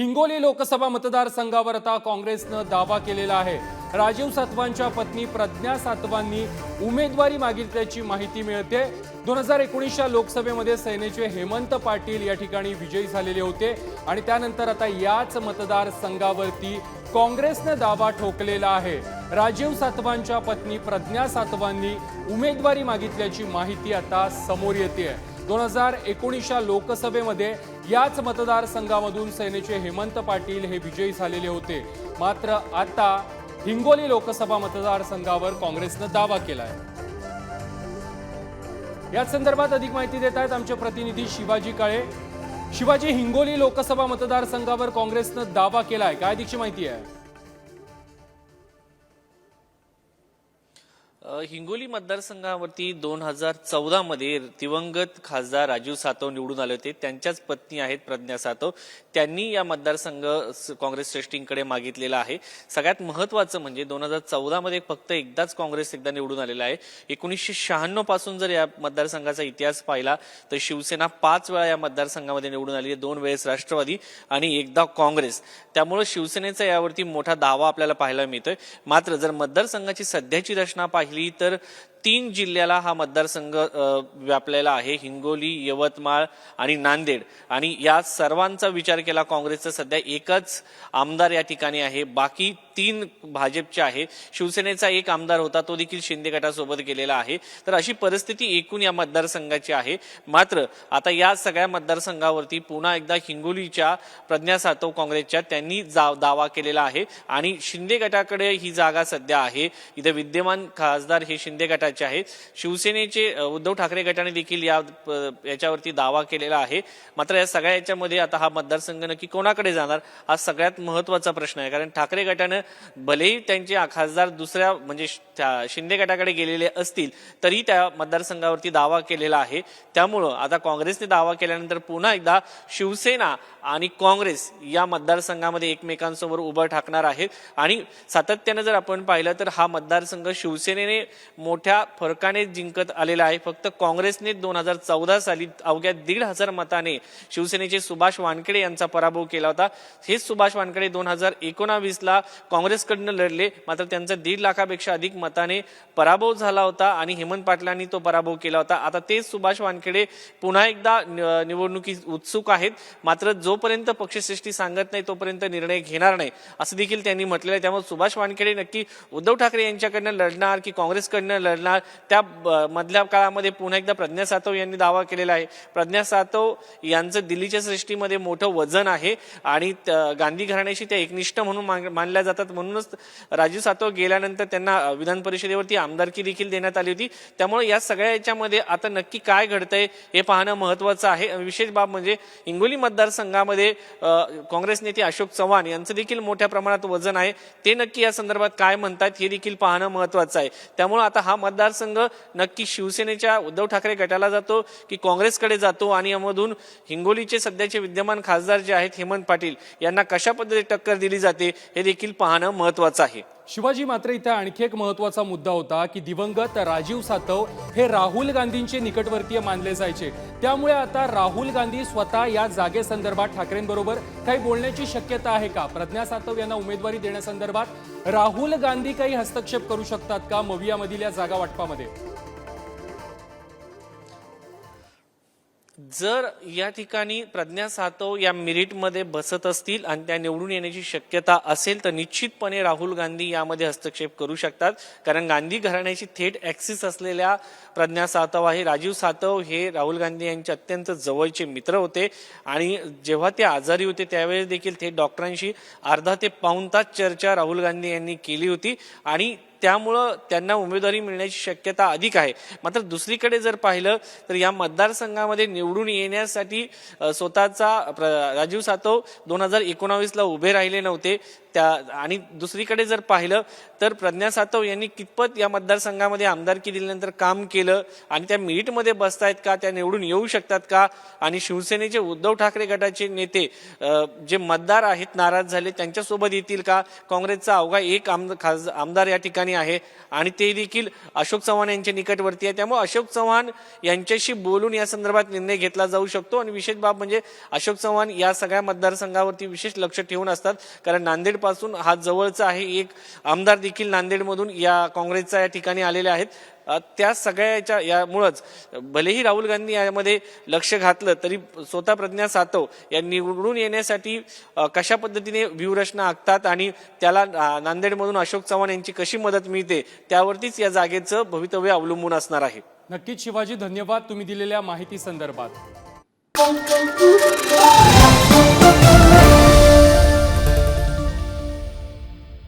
हिंगोली लोकसभा मतदारसंघावर आता काँग्रेसनं दावा केलेला आहे. राजीव सातवांच्या पत्नी प्रज्ञा सातवांनी उमेदवारी मागितल्याची माहिती मिळते. दोन हजार एकोणीसच्या लोकसभेमध्ये सेनेचे हेमंत पाटील या ठिकाणी विजयी झालेले होते आणि त्यानंतर आता याच मतदारसंघावरती काँग्रेसनं दावा ठोकलेला आहे. राजीव सातवांच्या पत्नी प्रज्ञा सातवांनी उमेदवारी मागितल्याची माहिती आता समोर येते दोन हजार एकोणीसच्या लोकसभेमध्ये याच मतदारसंघामधून सेनेचे हेमंत पाटील हे विजयी झालेले होते. मात्र आता हिंगोली लोकसभा मतदारसंघावर काँग्रेसनं दावा केला आहे याच संदर्भात अधिक माहिती देत आहेत आमचे प्रतिनिधी शिवाजी काळे. शिवाजी हिंगोली लोकसभा मतदारसंघावर काँग्रेसनं दावा केलाय. काय अधिकची माहिती आहे? हिंगोली मतदारसंघावरती दोन हजार चौदा मध्ये दिवंगत खासदार राजीव सातव निवडून आले होते. त्यांच्याच पत्नी आहेत प्रज्ञा सातव. त्यांनी या मतदारसंघ काँग्रेस श्रेष्ठींकडे मागितलेला आहे. सगळ्यात महत्वाचं म्हणजे दोन हजार चौदा मध्ये फक्त एकदाच काँग्रेस एकदा निवडून आलेला आहे. एकोणीसशे शहाण्णवपासून जर या मतदारसंघाचा इतिहास पाहिला तर शिवसेना पाच वेळा या मतदारसंघामध्ये निवडून आली आहे. दोन वेळेस राष्ट्रवादी आणि एकदा काँग्रेस. त्यामुळे शिवसेनेचा यावरती मोठा दावा आपल्याला पाहायला मिळतोय. मात्र जर मतदारसंघाची सध्याची रचना पाहिली तर तीन जिल्ह्याला हा मतदारसंघ व्यापलेला आहे. हिंगोली यवतमाळ आणि नांदेड. आणि या सर्वांचा विचार केला काँग्रेसचा सध्या एकच आमदार या ठिकाणी आहे. बाकी तीन भाजपचे आहे. शिवसेनेचा एक आमदार होता तो देखील शिंदे गटासोबत गेलेला आहे. तर अशी परिस्थिती एकूण या मतदारसंघाची आहे. मात्र आता या सगळ्या मतदारसंघावरती पुन्हा एकदा हिंगोलीच्या प्रज्ञा सातव काँग्रेसच्या त्यांनी जा- दावा केलेला आहे. आणि शिंदे गटाकडे ही जागा सध्या आहे. इथे विद्यमान खासदार हे शिंदे गटाचे आहेत. शिवसेनेचे उद्धव ठाकरे गटाने देखील या याच्यावरती दावा केलेला आहे. मात्र या सगळ्या याच्यामध्ये आता हा मतदारसंघ नक्की कोणाकडे जाणार हा सगळ्यात महत्त्वाचा प्रश्न आहे. कारण ठाकरे गटानं भलेही त्यांचे खासदार दुसऱ्या म्हणजे शिंदे गटाकडे गेलेले असतील तरी त्या मतदारसंघावरती दावा केलेला आहे. त्यामुळं आता काँग्रेसने दावा केल्यानंतर पुन्हा एकदा शिवसेना आणि काँग्रेस या मतदारसंघामध्ये एकमेकांसमोर उभं ठाकणार आहेत. आणि सातत्यानं जर आपण पाहिलं तर हा मतदारसंघ शिवसेनेने मोठ्या फरकाने जिंकत आलेला आहे. फक्त काँग्रेसने दोन हजार चौदा साली अवघ्या दीड हजार मताने शिवसेनेचे सुभाष वानखेडे यांचा पराभव केला होता. हेच सुभाष वानखेडे दोन हजार एकोणावीसला काँग्रेसकडनं लढले. मात्र त्यांचा दीड लाखापेक्षा अधिक मताने पराभव झाला होता आणि हेमंत पाटलांनी तो पराभव केला होता. आता तेच सुभाष वानखेडे पुन्हा एकदा निवडणुकी उत्सुक आहेत. मात्र जोपर्यंत पक्षश्रेष्ठी सांगत नाही तोपर्यंत निर्णय घेणार नाही असं देखील त्यांनी म्हटलेलं आहे. त्यामुळे सुभाष वानखेडे नक्की उद्धव ठाकरे यांच्याकडनं लढणार की काँग्रेसकडनं लढणार? त्या ब- मधल्या काळामध्ये पुन्हा एकदा प्रज्ञा सातव यांनी दावा केलेला आहे. प्रज्ञा सातव यांचं दिल्लीच्या सृष्टीमध्ये मोठं वजन आहे आणि त- गांधी घराण्याशी त्या एकनिष्ठ म्हणून मान- मानल्या जातात. म्हणूनच राजीव सातव गेल्यानंतर त्यांना विधान परिषदेवरती आमदारकी देखील देण्यात आली होती. त्यामुळे या सगळ्या याच्यामध्ये आता नक्की काय घडतंय हे पाहणं महत्वाचं आहे. विशेष बाब म्हणजे हिंगोली मतदारसंघामध्ये काँग्रेस नेते अशोक चव्हाण यांचं देखील मोठ्या प्रमाणात वजन आहे. ते नक्की या संदर्भात काय म्हणतात हे देखील पाहणं महत्वाचं आहे. त्यामुळे आता हा मतदारसंघ नक्की शिवसेनेच्या उद्धव ठाकरे गटाला जातो की काँग्रेसकडे जातो? आणि यामधून हिंगोलीचे सध्याचे विद्यमान खासदार जे आहेत हेमंत पाटील यांना कशा पद्धतीने टक्कर दिली जाते? हे देखील पाहणं महत्वाचं आहे. शिवाजी मात्र इथे आणखी एक महत्त्वाचा मुद्दा होता की दिवंगत राजीव सातव हे राहुल गांधींचे निकटवर्तीय मानले जायचे. त्यामुळे आता राहुल गांधी स्वतः या जागेसंदर्भात ठाकरेंबरोबर काही बोलण्याची शक्यता आहे का? प्रज्ञा सातव यांना उमेदवारी देण्यासंदर्भात राहुल गांधी काही हस्तक्षेप करू शकतात का? मवियामधील या जागा वाटपामध्ये. जर या ठिकाणी प्रज्ञा सातव या मिरिटमध्ये बसत असतील आणि त्या निवडून येण्याची शक्यता असेल तर निश्चितपणे राहुल गांधी यामध्ये हस्तक्षेप करू शकतात. कारण गांधी घराण्याची थेट ॲक्सिस असलेल्या प्रज्ञा सातव आहे. राजीव सातव हे राहुल गांधी यांचे अत्यंत जवळचे मित्र होते. आणि जेव्हा ते आजारी होते त्यावेळेस देखील थेट डॉक्टरांशी अर्धा ते पाऊण तास चर्चा राहुल गांधी यांनी केली होती. आणि त्यामुळं त्यांना उमेदवारी मिळण्याची शक्यता अधिक आहे. मात्र दुसरीकडे जर पाहिलं तर या मतदारसंघामध्ये निवडून येण्यासाठी स्वतःचा प्र- राजीव सातव दोन हजार एकोणावीसला उभे राहिले नव्हते. त्या आणि दुसरीकडे जर पाहिलं तर प्रज्ञा सातव यांनी कितपत या मतदारसंघामध्ये आमदारकी दिल्यानंतर काम केलं? आणि त्या मिरिटमध्ये बसतायत का? त्या निवडून येऊ शकतात का? आणि शिवसेनेचे उद्धव ठाकरे गटाचे नेते जे मतदार आहेत नाराज झाले त्यांच्यासोबत येतील का? काँग्रेसचा अवघा एक आम खास आमदार या ठिकाणी ठिकाणी आहे. आणि ते देखील अशोक चव्हाण यांच्या निकटवर्ती आहे. त्यामुळे अशोक चव्हाण यांच्याशी बोलून या संदर्भात निर्णय घेतला जाऊ शकतो. आणि विशेष बाब म्हणजे अशोक चव्हाण या सगळ्या मतदारसंघावरती विशेष लक्ष ठेवून असतात. कारण नांदेडपासून हा जवळचा आहे एक आमदार देखील नांदेडमधून या काँग्रेसच्या या ठिकाणी आलेले आहेत. त्या सगळ्याच्या यामुळंच भलेही राहुल गांधी यामध्ये लक्ष घातलं तरी स्वतः प्रज्ञा सातव या निवडून येण्यासाठी कशा पद्धतीने व्यूहरचना आखतात आणि त्याला नांदेडमधून अशोक चव्हाण यांची कशी मदत मिळते त्यावरतीच या जागेचं भवितव्य अवलंबून असणार आहे. नक्कीच शिवाजी धन्यवाद तुम्ही दिलेल्या माहिती संदर्भात.